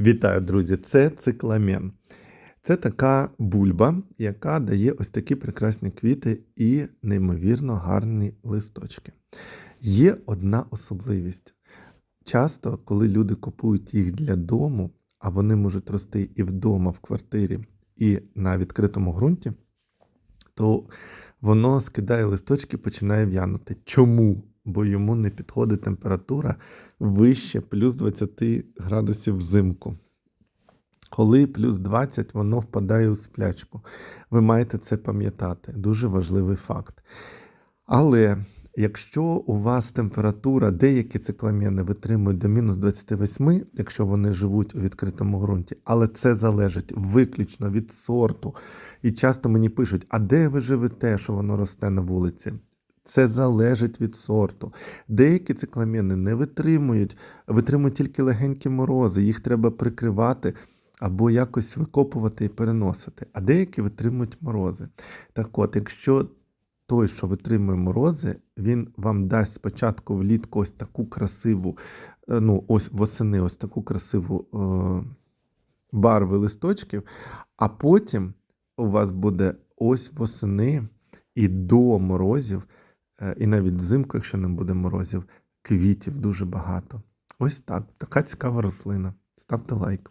Вітаю, друзі! Це цикламен. Це така бульба, яка дає ось такі прекрасні квіти і неймовірно гарні листочки. Є одна особливість. Часто, коли люди купують їх для дому, а вони можуть рости і вдома, в квартирі, і на відкритому ґрунті, то воно скидає листочки, і починає в'янути. Чому? Бо йому не підходить температура вище плюс 20 градусів взимку. Коли плюс 20, воно впадає у сплячку. Ви маєте це пам'ятати. Дуже важливий факт. Але якщо у вас температура, деякі цикламени витримують до мінус 28, якщо вони живуть у відкритому ґрунті, але це залежить виключно від сорту. І часто мені пишуть, а де ви живете, що воно росте на вулиці? Це залежить від сорту. Деякі цикламени не витримують, витримують тільки легенькі морози, їх треба прикривати або якось викопувати і переносити. А деякі витримують морози. Так от, якщо той, що витримує морози, він вам дасть спочатку влітку ось таку красиву, е, ну, ось восени, ось таку красиву е, барви листочків, а потім у вас буде ось восени і до морозів, і навіть взимку, якщо не буде морозів, квітів дуже багато. Ось так. Така цікава рослина. Ставте лайк.